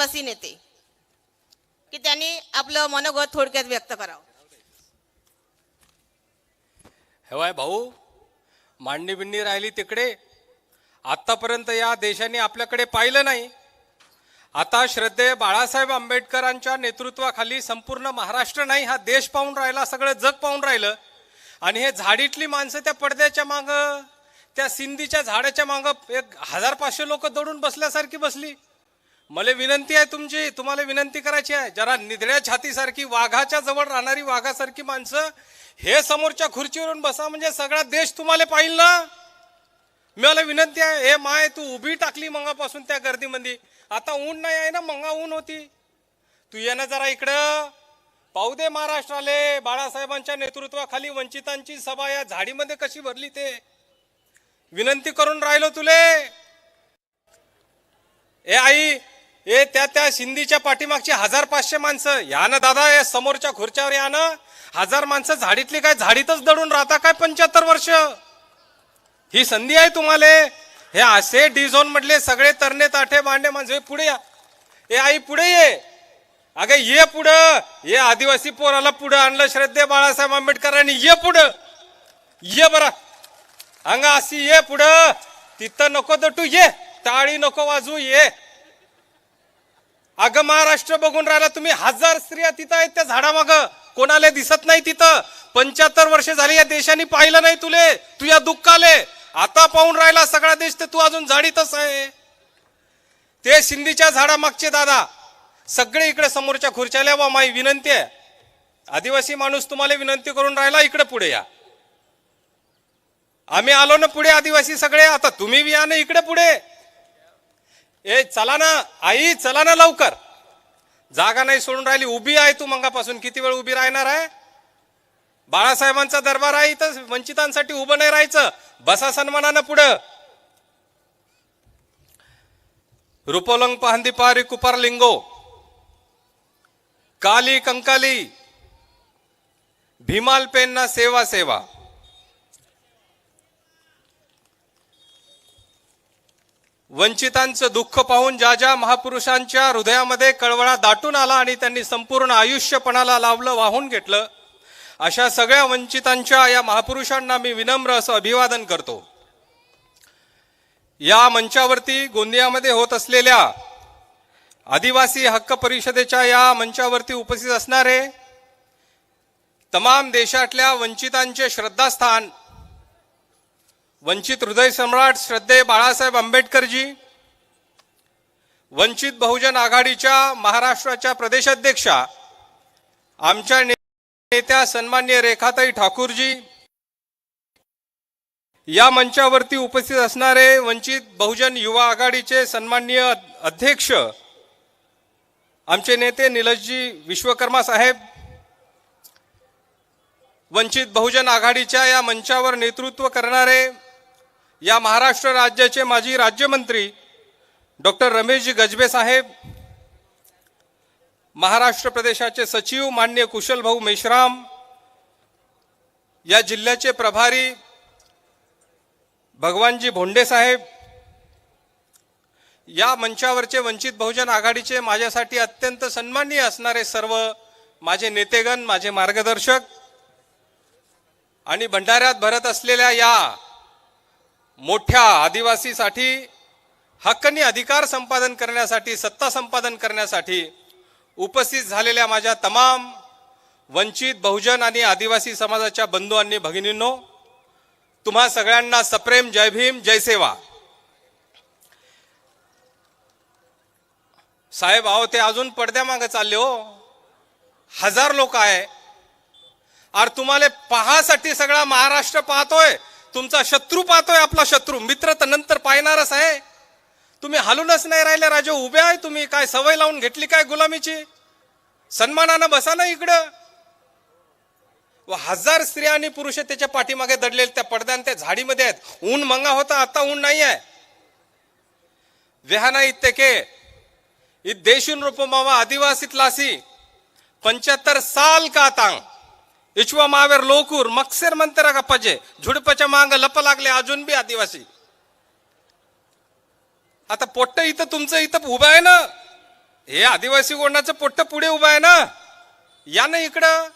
आदिवासी नेते की त्यांनी आपलं मनोगत थोडक्यात व्यक्त करावं. हेवाय भाऊ मांडणी बिंडणी राहिली तिकडे. आतापर्यंत या देशाने आपल्याकडे पाहिलं नाही. आता श्रद्धेय बाळासाहेब आंबेडकरांच्या नेतृत्वाखाली संपूर्ण महाराष्ट्र नाही हा देश पाहून राहिला सगळं जग पाहून राहिलं. आणि हे झाडीतली माणसं त्या पडद्याच्या मागं त्या सिंधीच्या झाडाच्या मागं एक हजार पाचशे लोक दडून बसल्यासारखी बसली. मला विनंती आहे तुमची तुम्हाला विनंती करायची आहे. जरा निधड्या छातीसारखी वाघाच्या जवळ राहणारी वाघासारखी माणसं हे समोरच्या खुर्चीवरून बसा म्हणजे सगळा देश तुम्हाला पाहिल ना? मी मला विनंती आहे हे माय तू उभी टाकली मंगापासून त्या गर्दीमध्ये आता ऊन नाही आहे ना मंगा ऊन होती. तू ये ना जरा इकडं. पाहू दे महाराष्ट्राले बाळासाहेबांच्या नेतृत्वाखाली वंचितांची सभा या झाडीमध्ये कशी भरली ते. विनंती करून राहिलो तुले. ए आई हे त्या त्या सिंधीच्या पाठीमागची हजार पाचशे माणसं. या ना दादा या समोरच्या खुर्च्यावर या ना हजार माणसं झाडीतली काय झाडीतच दडून राहता काय पंच्याहत्तर वर्ष? ही संधी आहे तुम्हाला. हे असे डी झोन मधले सगळे तरणे ताठे बांडे माणसं हे पुढे या. ए आई पुढे ये. अगं ये पुढं. ये आदिवासी पोराला पुढं आणलं श्रद्धे बाळासाहेब आंबेडकरांनी. ये पुढं. ये बरा. अंगा अशी ये पुढं. तिथं नको दटू ये. टाळी नको वाजू ये. अगं महाराष्ट्र बघून राहिला तुम्ही हजार स्त्रिया तिथं आहेत त्या झाडामाग. कोणाला दिसत नाही तिथं. पंच्याहत्तर वर्ष झाली या देशाने पाहिलं नाही तुले. तुझ्या दुःखाले. आता पाहून राहिला सगळा देश ते तू अजून झाडीतच आहे. ते सिंधीच्या झाडामागचे दादा. सगळे इकडे समोरच्या खुर्च्याला वा माई विनंती आहे. आदिवासी माणूस तुम्हाला विनंती करून राहिला इकडे पुढे या. आम्ही आलो ना पुढे आदिवासी सगळे. आता तुम्ही बी या ना इकडे पुढे. ए चला ना. आई चला ना लवकर. जागा नाही सोडून राहिली. उभी आहे तू मंगापासून. किती वेळ उभी राहणार आहे? बाळासाहेबांचा दरबार आहे इथं. वंचितांसाठी उभं नाही राहायचं. बसा सन्मानानं पुढं. रुपोलंग पहंदीपारी कुपार लिंगो. काली कंकाली. भीमाल पेन्ना सेवा सेवा. वंचितांचं दुःख पाहून ज्या ज्या महापुरुषांच्या हृदयामध्ये कळवळा दाटून आला आणि त्यांनी संपूर्ण आयुष्यपणाला लावलं वाहून घेतलं अशा सगळ्या वंचितांच्या या महापुरुषांना मी विनम्र असं अभिवादन करतो. या मंचावरती गोंदियामध्ये होत असलेल्या आदिवासी हक्क परिषदेच्या या मंचावरती उपस्थित असणारे तमाम देशातल्या वंचितांचे श्रद्धास्थान वंचित हृदय सम्राट श्रद्धे बाळासाहेब आंबेडकरजी वंचित बहुजन आघाडीच्या महाराष्ट्राच्या प्रदेशाध्यक्षा आमच्या नेत्या सन्मान्य रेखाताई ठाकूरजी या मंचावरती उपस्थित असणारे वंचित बहुजन युवा आघाडीचे सन्मान्य अध्यक्ष आमचे नेते निलजजी विश्वकर्मा साहेब वंचित बहुजन आघाडीच्या या मंचावर नेतृत्व करणारे या महाराष्ट्र राज्याचे माजी राज्यमंत्री डॉक्टर रमेशजी गजबे साहेब महाराष्ट्र प्रदेशाचे सचिव मान्य कुशल भाऊ मेश्राम या जिल्ह्याचे प्रभारी भगवानजी भोंडे साहेब या मंचावरचे वंचित बहुजन आघाडीचे माझ्यासाठी अत्यंत सन्माननीय असणारे सर्व माझे नेतेगण माझे मार्गदर्शक आणि भंडाऱ्यात भरत असलेल्या या मोठ्या आदिवासीसाठी हक्कनी अधिकार संपादन करण्यासाठी सत्ता संपादन करण्यासाठी उपस्थित झालेल्या माझ्या तमाम वंचित बहुजन आणि आदिवासी समाजाच्या बंधू आणि भगिनींनो तुम्हा सगळ्यांना सप्रेम जय भीम जय सेवा. साहेब अहो ते अजून पडद्यामागे चालले हो. हजार लोक आहे. अरे तुम्हाला पहासाठी सगळा महाराष्ट्र पाहतोय. तुमचा शत्रू पाहतोय आपला शत्रू. मित्र तर नंतर पाहणारच आहे. तुम्ही हलूनच नाही राहिले राजे उभे आहे तुम्ही. काय सवय लावून घेतली काय गुलामीची? सन्मानानं बसा ना इकडं. व हजार स्त्रिया आणि पुरुष त्याच्या पाठीमागे दडलेले त्या पडद्यान त्या झाडीमध्ये आहेत. ऊन मंगा होता आता ऊन नाही आहे. वेहाना इतके इ देशून रूपमावा आदिवासी लासी. पंच्याहत्तर साल का तांग. इचवा मावेर लोकूर मक्सेर मंतरा का पजे झुडपाच्या मांग लप लागले अजून बी आदिवासी आता पोट्ट इथं तुमचं इथं उभं आहे ना हे आदिवासी गोंडाचं पोट्ट पुढे उभं आहे ना या ना इकडं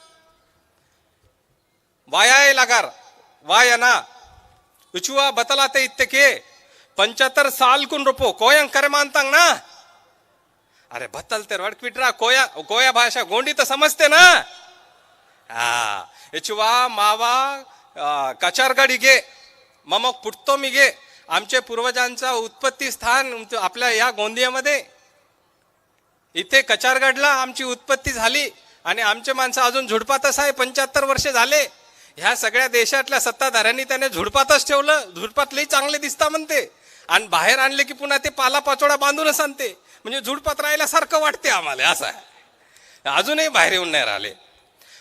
वाया लागार वायना उचुआ बतलाते के पंचाहत्तर साल कुन रुपो कोयं करे मानतांग ना अरे बतल तर वडक्विट्रा कोया कोया भाषा गोंडी तर समजते ना हा यचुवा मावा आ, कचारगडिगे मम पुट्तोमिगे आमच्या पूर्वजांचा उत्पत्ती स्थान आपल्या या गोंदियामध्ये इथे कचारगडला आमची उत्पत्ती झाली आणि आमचे माणसं अजून झुडपातच आहे पंच्याहत्तर वर्षे झाले ह्या सगळ्या देशातल्या सत्ताधाऱ्यांनी त्याने झुडपातच ठेवलं झुडपातलंही चांगले दिसता म्हणते आणि बाहेर आणले की पुन्हा ते पाला पाचोडा बांधूनच आणते म्हणजे झुडपात राहिल्यासारखं वाटते आम्हाला असं आहे अजूनही बाहेर येऊन नाही राहिले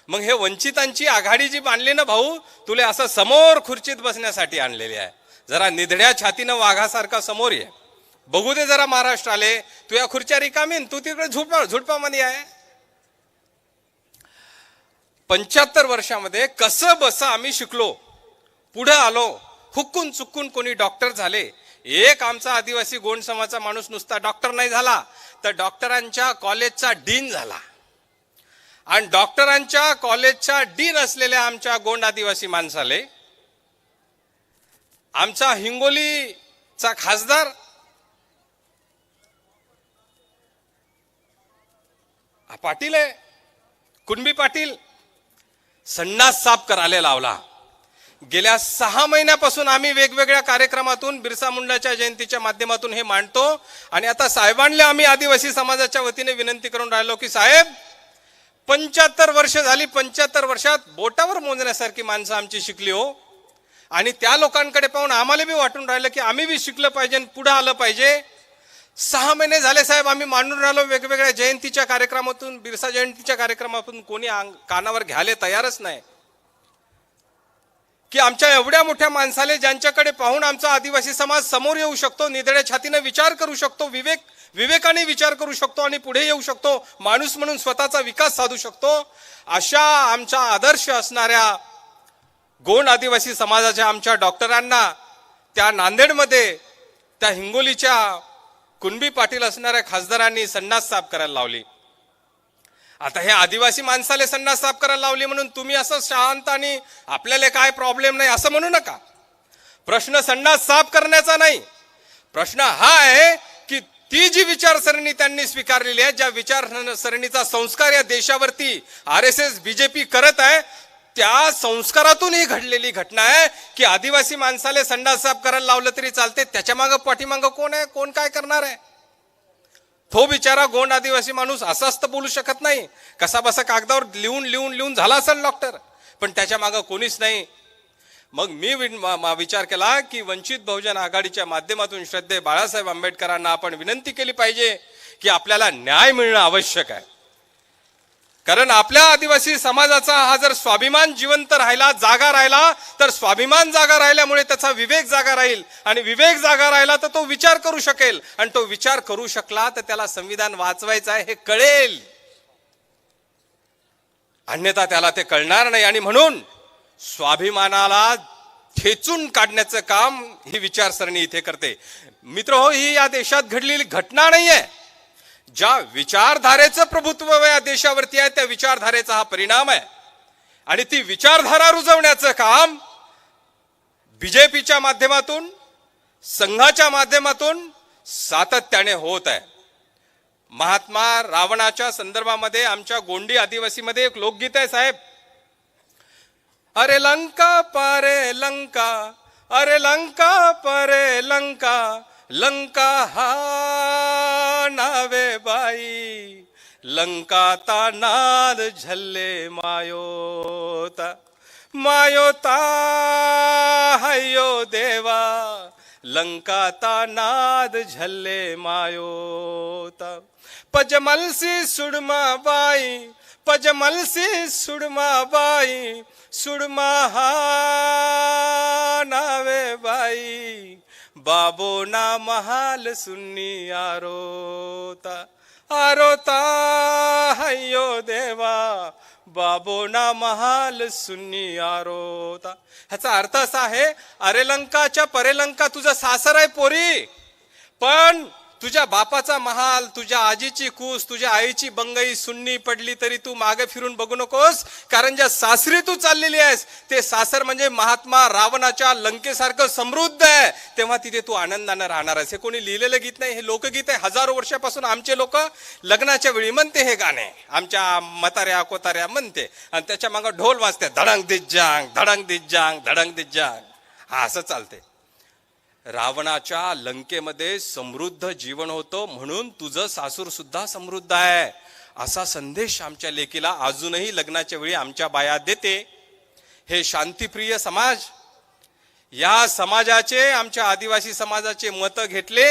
मग हे वंचितांची आघाडी जी बांधली ना भाऊ तुले असं समोर खुर्चीत बसण्यासाठी आणलेली आहे. जरा निधड्या छातीनं वाघासारखा समोर ये. बघू दे जरा महाराष्ट्र आले तू या खुर्च्या रिकामीन तू तिकडे झुडपा झुडपामध्ये आहे. पंच्याहत्तर वर्षामध्ये कसं बस आम्ही शिकलो पुढं आलो हुकून चुकून कोणी डॉक्टर झाले. एक आमचा आदिवासी गोंड समाजाचा माणूस नुसता डॉक्टर नाही झाला तर डॉक्टरांच्या कॉलेजचा डीन झाला. आणि डॉक्टरांच्या कॉलेजच्या डीन असलेल्या आमच्या गोंड आदिवासी माणसाले आमचा हिंगोलीचा खासदार पाटील आहे कुणबी पाटील संडास साफ करायला लावला. गेल्या सहा महिन्यापासून आम्ही वेगवेगळ्या कार्यक्रमातून बिरसा मुंडाच्या जयंतीच्या माध्यमातून हे मांडतो. आणि आता साहेबांना आम्ही आदिवासी समाजाच्या वतीने विनंती करून राहिलो की साहेब पंच्याहत्तर वर्ष झाली पंच्याहत्तर वर्षात बोटावर मोजण्यासारखी माणसं आमची शिकली हो. आणि त्या लोकांकडे पाहून आम्हाला बी वाटून राहिलं की आम्ही बी शिकलं पाहिजे आणि पुढं आलं पाहिजे. सहा महिने झाले साहेब आम्ही मांडून राहिलो वेगवेगळ्या जयंतीच्या कार्यक्रमातून बिरसा जयंतीच्या कार्यक्रमातून कोणी अंग- कानावर घ्यायला तयारच नाही. की आमच्या एवढ्या मोठ्या माणसाले ज्यांच्याकडे पाहून आमचा आदिवासी समाज समोर येऊ शकतो निधड्या छातीनं विचार करू शकतो विवेक विवेकाने विचार करू शकतो आणि पुढे येऊ शकतो माणूस म्हणून स्वतःचा विकास साधू शकतो अशा आमचा आदर्श असणाऱ्या गोंड आदिवासी समाजाच्या आमच्या डॉक्टरांना त्या नांदेडमध्ये त्या हिंगोलीच्या कुणबी पाटील असणाऱ्या खासदारांनी संडास साफ करायला लावली. आता हे आदिवासी माणसाले संडास साफ करायला लावली म्हणून तुम्ही असं शांत आणि आपल्याला काय प्रॉब्लेम नाही असं म्हणू नका. प्रश्न संडास साफ करण्याचा नाही. प्रश्न हा आहे की ती जी विचारसरणी त्यांनी स्वीकारलेली आहे ज्या विचारसरणीचा संस्कार या देशावरती आर एस एस बीजेपी करत आहे त्या संस्कारातून ही घडलेली घटना आहे की आदिवासी माणसाला संडास साफ करायला लावलं तरी चालते त्याच्या मागं पाठीमागं कोण आहे? कोण काय करणार आहे? तो बिचारा गोंड आदिवासी माणूस असाच तर बोलू शकत नाही. कसा बसा कागदावर लिहून लिहून लिहून झाला असेल डॉक्टर पण त्याच्या मागं कोणीच नाही. मग मी मा- विचार केला की वंचित बहुजन आघाडीच्या माध्यमातून श्रद्धे बाळासाहेब आंबेडकरांना आपण विनंती केली पाहिजे की आपल्याला न्याय मिळणं आवश्यक आहे. कारण आपल्या आदिवासी समाजाचा हा जर स्वाभिमान जिवंत राहिला जागा राहिला तर स्वाभिमान जागा राहिल्यामुळे त्याचा विवेक जागा राहील. आणि विवेक जागा राहिला तर तो विचार करू शकेल. आणि तो विचार करू शकला तर त्याला संविधान वाचवायचं आहे हे कळेल. अन्यथा त्याला ते कळणार नाही. आणि म्हणून स्वाभिमानाला ठेचून काढण्याचं काम ही विचारसरणी इथे करते. मित्र हो ही या देशात घडलेली घटना नाही आहे ज्या विचारधारेचं प्रभुत्व या देशावरती आहे त्या विचारधारेचा हा परिणाम आहे. आणि ती विचारधारा रुजवण्याचं काम बीजेपीच्या माध्यमातून संघाच्या माध्यमातून सातत्याने होत आहे. महात्मा रावणाच्या संदर्भामध्ये आमच्या गोंडी आदिवासीमध्ये एक लोकगीत आहे साहेब. अरे लंका पारे लंका अरे लंका परे लंका लंका हा नावे बाई. लंका ता नाद झल्ले मायोता. मायोता हयो देवा. लंका ता नाद झल्ले मायोता. पजमलसी सुडमा बाई. पजमलसी सुडमा बाई. सुडमा हा नावे बाई. बाबो ना महाल सुन्नी आरोता आरोता हयो देवा बाबो ना महाल सुन्नी आरोता. ह्याचा अर्थ असा आहे अरेलंकाच्या परेलंका तुझा सासर आहे पोरी. पण तुझ्या बापाचा महाल तुझ्या आजीची कूस तुझ्या आईची बंगई सुन्नी पडली तरी तू मागे फिरून बघू नकोस कारण ज्या सासरी तू चाललेली आहेस ते सासर म्हणजे महात्मा रावणाच्या लंकेसारखं समृद्ध आहे. तेव्हा तिथे तू आनंदानं राहणार आहेस. हे कोणी लिहिलेलं गीत नाही हे लोकगीत आहे. हजारो वर्षापासून आमचे लोक लग्नाच्या वेळी म्हणते हे गाणे. आमच्या मताऱ्या कोताऱ्या म्हणते. आणि त्याच्या मागं ढोल वाजते धडंग दिज्जांग धडंग दिज्जांग धडंग दिज्जांग. हा असं चालते रावणाच्या लंकेमध्ये समृद्ध जीवन होतं म्हणून तुझं सासूर सुद्धा समृद्ध आहे. असा संदेश आमच्या लेकीला अजूनही लग्नाच्या वेळी आमच्या बाया देते. हे शांतीप्रिय समाज या समाजाचे आमच्या आदिवासी समाजाचे मतं घेतले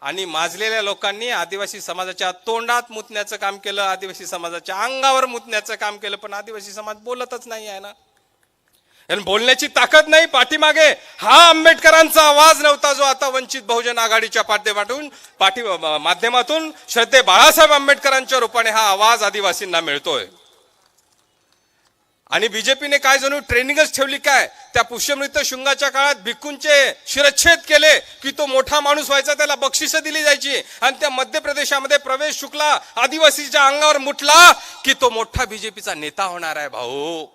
आणि माजलेल्या लोकांनी आदिवासी समाजाच्या तोंडात मुतण्याचं काम केलं आदिवासी समाजाच्या अंगावर मुतण्याचं काम केलं पण आदिवासी समाज बोलतच नाही आहे ना. बोलण्याची ताकद नाही पाठीमागे. हा आंबेडकरांचा आवाज नव्हता जो आता वंचित बहुजन आघाडीच्या पाठ्यपाठून पाठी माध्यमातून श्रद्धे बाळासाहेब आंबेडकरांच्या रूपाने हा आवाज आदिवासींना मिळतोय. आणि बीजेपीने काय जणू ट्रेनिंगच ठेवली काय? त्या पुष्यमृत शुंगाच्या काळात भिक्कूंचे शिरच्छेद केले की तो मोठा माणूस व्हायचा त्याला बक्षिसं दिली जायची. आणि त्या मध्य प्रदेशामध्ये प्रवेश शुक्ला आदिवासीच्या अंगावर मुठला की तो मोठा बीजेपीचा नेता होणार आहे भाऊ.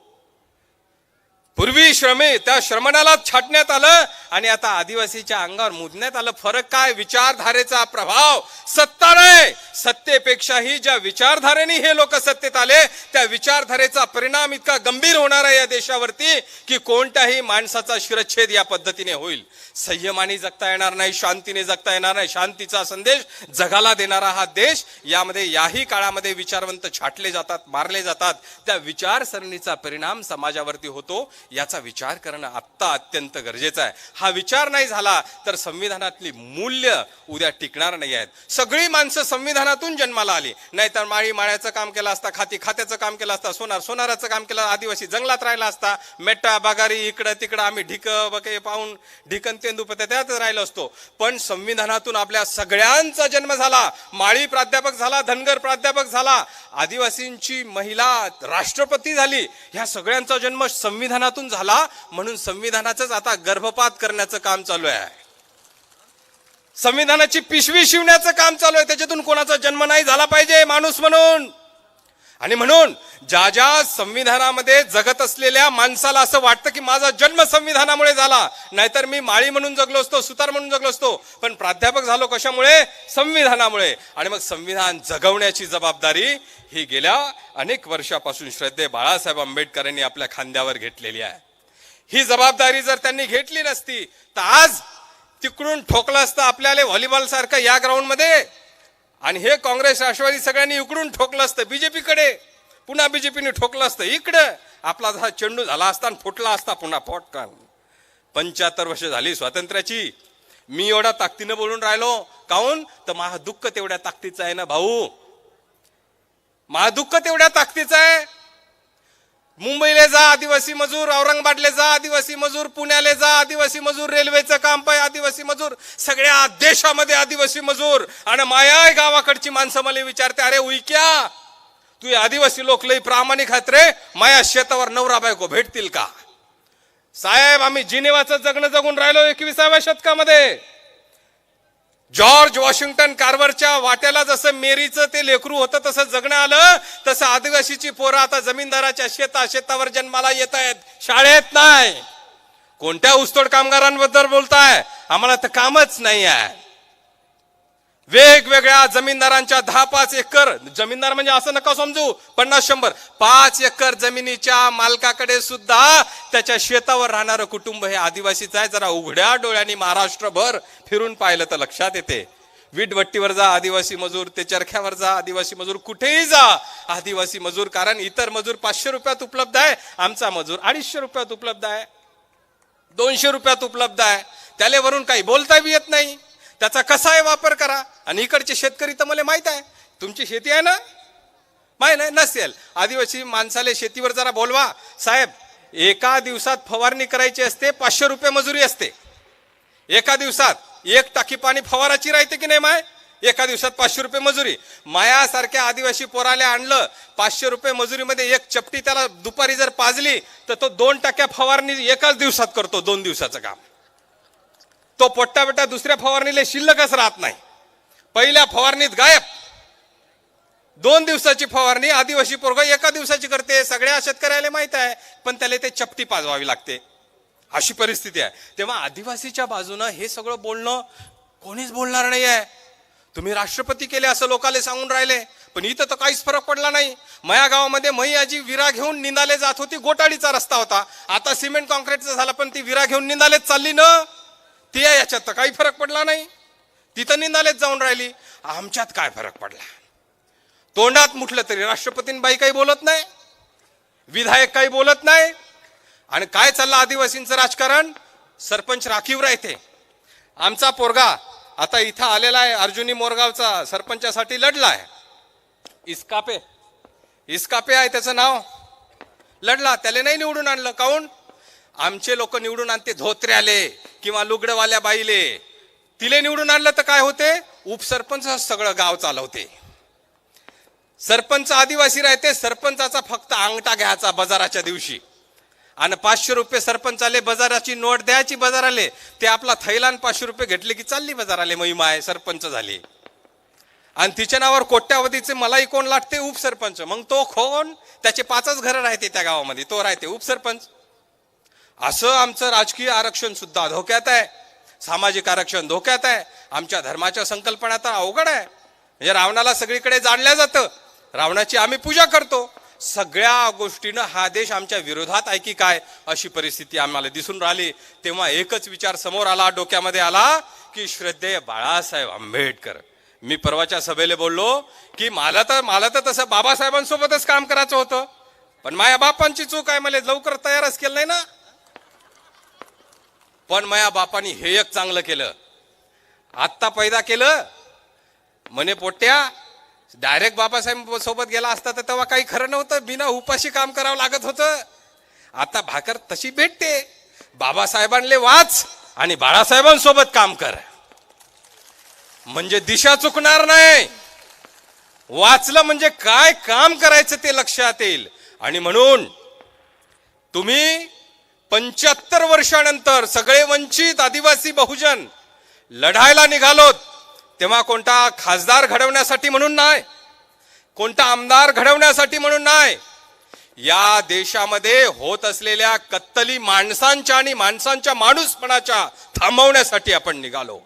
पूर्वी श्रमे त्या श्रमणाला छाटण्यात आलं आणि आता आदिवासीच्या अंगावर मुदण्यात आलं. फरक काय? विचारधारेचा प्रभाव. सत्ता नाही. सत्तेपेक्षाही ज्या विचारधारेने हे लोक सत्तेत आले त्या विचारधारेचा परिणाम इतका गंभीर होणार आहे या देशावरती की कोणत्याही माणसाचा शिरच्छेद या पद्धतीने होईल. संयमाने जगता येणार नाही शांतीने जगता येणार नाही. शांतीचा संदेश जगाला देणारा हा देश यामध्ये याही काळामध्ये विचारवंत छाटले जातात मारले जातात. त्या विचारसरणीचा परिणाम समाजावरती होतो. याचा विचार करणं आत्ता अत्यंत गरजेचं आहे. हा विचार नाही झाला तर संविधानातली मूल्य उद्या टिकणार नाही आहेत. सगळी माणसं संविधानातून जन्माला आली. नाहीतर माळी माळ्याचं काम केलं असता खाती खात्याचं काम केलं असता सोनार सोनाराचं काम केलं आदिवासी जंगलात राहिला असता मेट्टा बागारी इकडं तिकडं आम्ही ढिक बके पाहून ढिकन तेंदुपत्या त्यात राहिलो असतो. पण संविधानातून आपल्या सगळ्यांचा जन्म झाला. माळी प्राध्यापक झाला धनगर प्राध्यापक झाला. आदिवासींची महिला राष्ट्रपती झाली. ह्या सगळ्यांचा जन्म संविधानातून झाला म्हणून संविधानाचाच आता गर्भपात करण्याचं काम चालू आहे. संविधानाची पिशवी शिवण्याचं काम चालू आहे. त्याच्यातून कोणाचा जन्म नाही झाला पाहिजे माणूस म्हणून. आणि म्हणून ज्या ज्या संविधानामध्ये जगत असलेल्या माणसाला असं वाटतं की माझा जन्म संविधानामुळे झाला नाहीतर मी माळी म्हणून जगलो असतो सुतार म्हणून जगलो असतो पण प्राध्यापक झालो कशामुळे? संविधानामुळे. आणि मग संविधान जगवण्याची जबाबदारी ही गेल्या अनेक वर्षापासून श्रद्धे बाळासाहेब आंबेडकरांनी आपल्या खांद्यावर घेतलेली आहे. ही जबाबदारी जर त्यांनी घेतली नसती तर आज तिकडून ठोकलं असतं आपल्याला व्हॉलीबॉल सारखं या ग्राउंडमध्ये आणि हे काँग्रेस राष्ट्रवादी सगळ्यांनी इकडून ठोकलं असतं. बीजेपीकडे पुन्हा बीजेपीने ठोकलं असतं. इकडं आपला जसा चेंडू झाला असता आणि फुटला असता पुन्हा पोटकान. पंच्याहत्तर वर्ष झाली स्वातंत्र्याची. मी एवढ्या ताकदीनं बोलून राहिलो. काहून? तर माझं दुःख तेवढ्या ताकदीचं आहे ना भाऊ. माझा दुःख तेवढ्या ताकदीचं आहे. मुंबईला जा आदिवासी मजूर औरंगाबादले जा आदिवासी मजूर पुण्याला जा आदिवासी मजूर रेल्वेचं काम पाय आदिवासी मजूर. सगळ्या देशामध्ये आदिवासी मजूर. आणि माया गावाकडची माणसं मला विचारते अरे उईक्या तू आदिवासी लोक लई प्रामाणिक हात रे. माया शेतावर नवरा बायको भेटतील का? साहेब आम्ही जिनेवाचं जगणं जगून राहिलो एकविसाव्या शतकामध्ये. जॉर्ज वॉशिंग्टन कार्वरच्या वाट्याला जसं मेरीचं ते लेकरू होतं तसं जगणं आलं. तसं आदिवासीची पोरं आता जमीनदाराच्या शेता शेतावर जन्माला येत आहेत. शाळेत नाही. कोणत्या ऊसतोड कामगारांबद्दल बोलताय? आम्हाला तर कामच नाही आहे. वेगवेगळ्या जमीनदारांच्या दहा पाच एकर जमीनदार म्हणजे असं नका समजू पन्नास शंभर पाच एकर जमिनीच्या मालकाकडे सुद्धा त्याच्या शेतावर राहणारं कुटुंब हे आदिवासीच आहे. जरा उघड्या डोळ्यांनी महाराष्ट्रभर फिरून पाहिलं तर लक्षात येते. वीटभट्टीवर जा आदिवासी मजूर ते चरख्यावर जा आदिवासी मजूर कुठेही जा आदिवासी मजूर कारण इतर मजूर पाचशे रुपयात उपलब्ध आहे आमचा मजूर अडीचशे रुपयात उपलब्ध आहे दोनशे रुपयात उपलब्ध आहे. त्याले वरून काही बोलता बी येत नाही. त्याचा कसा आहे वापर करा? आणि इकडचे शेतकरी तर मला माहीत आहे. तुमची शेती आहे ना? माहीत नाही नसेल. आदिवासी माणसाले शेतीवर जरा बोलवा. साहेब एका दिवसात फवारणी करायची असते पाचशे रुपये मजुरी असते. एका दिवसात एक टाकी पाणी फवाराची राहते की नाही माय? एका दिवसात पाचशे रुपये मजुरी. मायासारख्या आदिवासी पोराले आणलं पाचशे रुपये मजुरीमध्ये एक चपटी त्याला दुपारी जर पाजली तर तो दोन टाक्या फवारणी एकाच दिवसात करतो दोन दिवसाचं काम. तो पोट्टा बेटा दुसऱ्या फवारणीला शिल्लकच राहत नाही. पहिल्या फवारणीत गायब. दोन दिवसाची फवारणी आदिवासी पोरग एका दिवसाची करते सगळ्या शेतकऱ्याला माहीत आहे पण त्याला ते चपटी पाजवावी लागते. अशी परिस्थिती आहे. तेव्हा आदिवासीच्या बाजूनं हे सगळं बोलणं कोणीच बोलणार नाही आहे तुम्ही राष्ट्रपती केले असं लोकाले सांगून राहिले पण इथं तर काहीच फरक पडला नाही. माया गावामध्ये मही आजी विरा घेऊन निंदाले जात होती गोटाडीचा रस्ता होता. आता सिमेंट कॉन्क्रीटचा झाला पण ती विरा घेऊन निंदालेच चालली ना. ते आहे याच्यात तर काही फरक पडला नाही. तिथं निंदालेच जाऊन राहिली. आमच्यात काय फरक पडला? तोंडात मुठलं तरी राष्ट्रपतींबाई काही बोलत नाही विधायक काही बोलत नाही. आणि काय चाललं आदिवासींचं राजकारण? सरपंच राखीव राहते. आमचा पोरगा आता इथं आलेला आहे अर्जुनी मोरगावचा सरपंचासाठी लढला आहे इस्कापे. इस्कापे आहे त्याचं नाव. लढला त्याला नाही निवडून आणलं. काऊन? आमचे लोक निवडून आणते धोत्र्याले. किंवा लुगडवाल्या बाईले तिले निवडून आणलं तर काय होते? उपसरपंच सगळं गाव चालवते. सरपंच आदिवासी राहते सरपंचाचा फक्त अंगठा घ्यायचा बाजाराच्या दिवशी. आणि पाचशे रुपये सरपंचाले बाजाराची नोट द्यायची बाजाराले. ते आपला थैलान पाचशे रुपये घेतले की चालली बाजाराले महिमा आहे सरपंच झाली. आणि तिच्या नावावर कोट्यावधीचे मलाही कोण लागते उपसरपंच. मग तो कोण? त्याचे पाचच घरं राहते त्या गावामध्ये. तो राहते उपसरपंच. असं आमचं राजकीय आरक्षण सुद्धा धोक्यात आहे. सामाजिक आरक्षण धोक्यात आहे. आमच्या धर्माच्या संकल्पना तर अवघड आहे. म्हणजे रावणाला सगळीकडे जाणल्या जातं. रावणाची आम्ही पूजा करतो. सगळ्या गोष्टीनं हा देश आमच्या विरोधात आहे की काय अशी परिस्थिती आम्हाला दिसून राहिली. तेव्हा एकच विचार समोर आला डोक्यामध्ये आला की श्रद्धेय बाळासाहेब आंबेडकर. मी परवाच्या सभेला बोललो की मला तर मला तर तसं बाबासाहेबांसोबतच काम करायचं होतं. पण माझ्या बापांची चूक आहे मला लवकर तयारच केलं नाही ना. पण माया बापानी हे एक चांगलं केलं. आत्ता पैदा केलं. म्हणे पोट्या डायरेक्ट बाबासाहेब सोबत गेला असता तर तेव्हा काही खरं नव्हतं. बिना उपाशी काम करावं लागत होतं. आता भाकर तशी भेटते. बाबासाहेबांले वाच आणि बाळासाहेबांसोबत काम कर. म्हणजे दिशा चुकणार नाही. वाचलं म्हणजे काय काम करायचं ते लक्षात येईल. आणि म्हणून तुम्ही पंच्याहत्तर वर्षानंतर सगळे वंचित आदिवासी बहुजन लढायला निघालोत तेव्हा कोणता खासदार घडवण्यासाठी म्हणून नाही कोणता आमदार घडवण्यासाठी म्हणून नाही या देशामध्ये होत असलेल्या कत्तली माणसांच्या आणि माणसांच्या माणूसपणाच्या थांबवण्यासाठी आपण निघालो.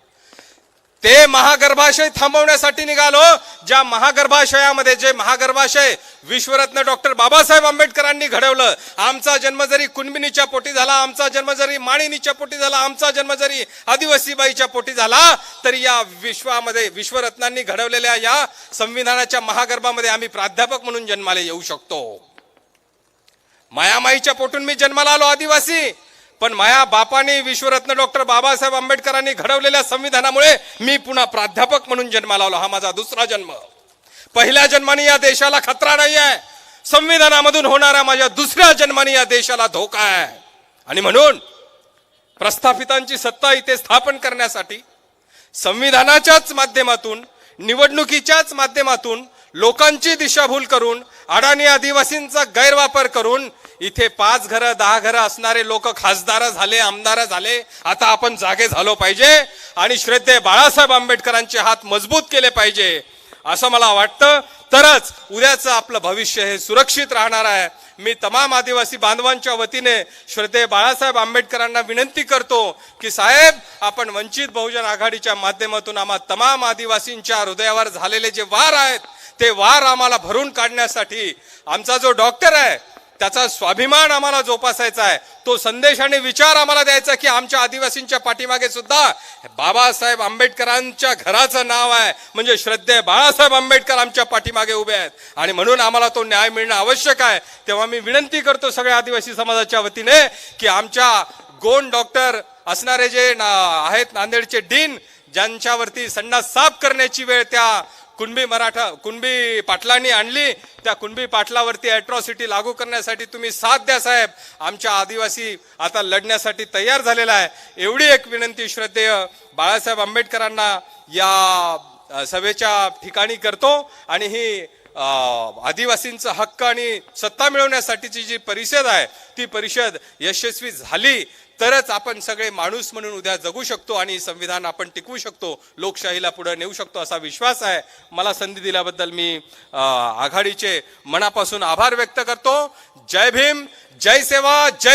ते महागर्भाशय थांबवण्यासाठी निघालो ज्या महागर्भाशयामध्ये जे महागर्भाशय विश्वरत्न डॉक्टर बाबासाहेब आंबेडकरांनी घडवलं. आमचा जन्म जरी कुणबिनीच्या पोटी झाला आमचा जन्म जरी माणिनीच्या पोटी झाला आमचा जन्म जरी आदिवासी बाईच्या पोटी झाला तरी या विश्वामध्ये विश्वरत्नांनी घडवलेल्या या संविधानाच्या महागर्भामध्ये आम्ही प्राध्यापक म्हणून जन्माला येऊ शकतो. मायामाईच्या पोटून मी जन्माला आलो आदिवासी. पण माया बापाने विश्वरत्न डॉक्टर बाबासाहेब आंबेडकरांनी घडवलेल्या संविधानामुळे मी पुन्हा प्राध्यापक म्हणून जन्माला आलो हा माझा दुसरा जन्म. पहिल्या जन्माने या देशाला खतरा नाही आहे संविधानामधून होणाऱ्या माझ्या दुसऱ्या जन्माने या देशाला धोका आहे. आणि म्हणून प्रस्थापितांची सत्ता इथे स्थापन करण्यासाठी संविधानाच्याच माध्यमातून निवडणुकीच्याच माध्यमातून लोकांची दिशाभूल करून अडाणी आदिवासींचा गैरवापर करून इथे पाच घरं दहा घरं असणारे लोक खासदार झाले आमदार झाले आता आपण जागे झालो पाहिजे आणि श्रद्धे बाळासाहेब आंबेडकरांचे हात मजबूत केले पाहिजे असं मला वाटतं. तरच उद्याचं आपलं भविष्य हे सुरक्षित राहणार आहे. मी तमाम आदिवासी बांधवांच्या वतीने श्रद्धे बाळासाहेब आंबेडकरांना विनंती करतो की साहेब आपण वंचित बहुजन आघाडीच्या माध्यमातून आम्हा तमाम आदिवासींच्या हृदयावर झालेले जे वार आहेत ते वार आम्हाला भरून काढण्यासाठी आमचा जो डॉक्टर आहे त्याचा स्वाभिमान आम्हाला जोपासायचा आहे. तो संदेश आणि विचार आम्हाला द्यायचा की आमच्या आदिवासींच्या पाठीमागे सुद्धा बाबासाहेब आंबेडकरांच्या घराचं नाव आहे. म्हणजे श्रद्धे बाळासाहेब आंबेडकर आमच्या पाठीमागे उभे आहेत. आणि म्हणून आम्हाला तो न्याय मिळणं आवश्यक आहे. तेव्हा मी विनंती करतो सगळ्या आदिवासी समाजाच्या वतीने की आमच्या गोंड डॉक्टर असणारे जे ना आहेत नांदेडचे डीन ज्यांच्यावरती संडास साफ करण्याची वेळ त्या कुणबी मराठा कुणबी पाटलांनी आणली त्या कुणबी पाटलावरती अॅट्रॉसिटी लागू करण्यासाठी तुम्ही साथ द्या साहेब. आमच्या आदिवासी आता लढण्यासाठी तयार झालेला आहे. एवढी एक विनंती श्रद्धेय बाळासाहेब आंबेडकरांना या सभेच्या ठिकाणी करतो आणि ही आदिवासींचं आदिवासींचा हक्क आणि सत्ता मिळवण्यासाठीची जी परिषद आहे ती परिषद यशस्वी झाली. तरच आपण सगळे माणूस म्हणून उद्या जगू शकतो आणि संविधान आपण टिकवू शकतो लोकशाहीला पुढे नेऊ शकतो असा विश्वास आहे. मला संधी दिल्याबद्दल मी आघाडीचे मनापासून आभार व्यक्त करतो. जय भीम जय सेवा जय